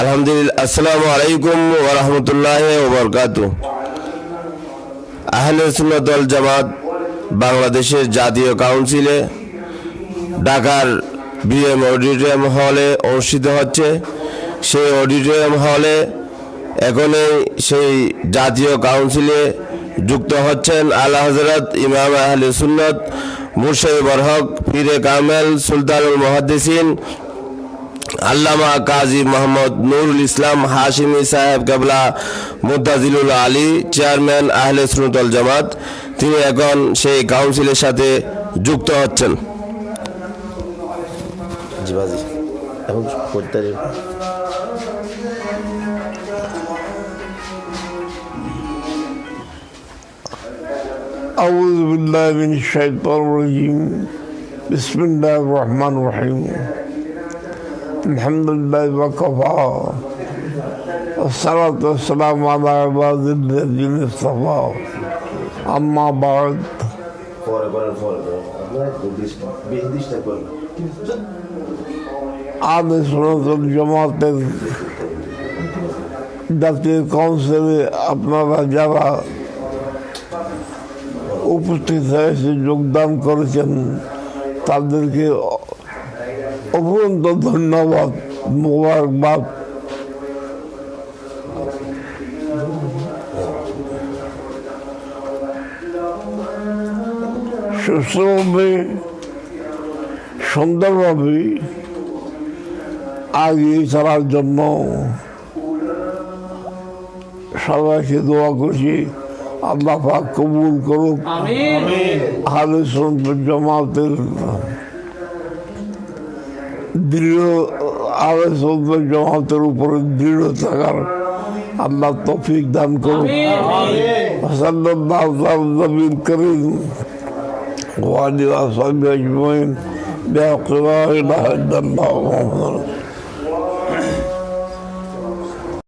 আলহামদুলিল্লাহ আসসালামু আলাইকুম ওয়া রাহমাতুল্লাহি ওয়া বারাকাতু আহলে সুন্নাত ওয়াল জামাত বাংলাদেশের জাতীয় কাউন্সিলে ঢাকার বিএম অডিটোরিয়াম হলে অনুষ্ঠিত হচ্ছে। সেই অডিটোরিয়াম হলে এখনই সেই জাতীয় কাউন্সিলে যুক্ত হচ্ছেন আল্লাহ হজরত ইমাম আহলে সুন্নত মুর্শিদ বরহক ফিরে কামেল, সুলতানুল মহাদ্দিসিন, আল্লামা কাজী মোহাম্মদ নুরুল ইসলাম হাশিমি সাহেব কেবলা মুদাজিলুল আলী, চেয়ারম্যান আহলে সুনতল জামাত, তিনি এখন সেই কাউন্সিলের সাথে যুক্ত হচ্ছেন। জিবাজি এখন أعوذ بالله من الشيطان الرجيم بسم الله الرحمن الرحيم الحمد لله وكفى والصلاة والسلام على عباد الذين اصطفى أما بعد পরে করেন পরে করেন আপনার বিশটা করেন আদ সনাতন জামাতের জাতীয় কাউন্সিলে আপনারা যারা উপস্থিত হয়েছে, যোগদান করেছেন। তাদেরকে অফুরন্ত ধন্যবাদ, মোবারকবাদ। সুস্থভাবে, সুন্দরভাবে আগিয়ে চলার জন্য সবাইকে দোয়া করছি। আল্লাহ পাক কবুল করুক হালে জামাতের দৃঢ় আলে জামাতের উপরে দৃঢ় থাকার আল্লাহ তফিক দান করুক সাল্লাল্লাহু আলা নবীল করিম وعلى أصحابه أجمعين بحق لا إله إلا الله محمد رسول الله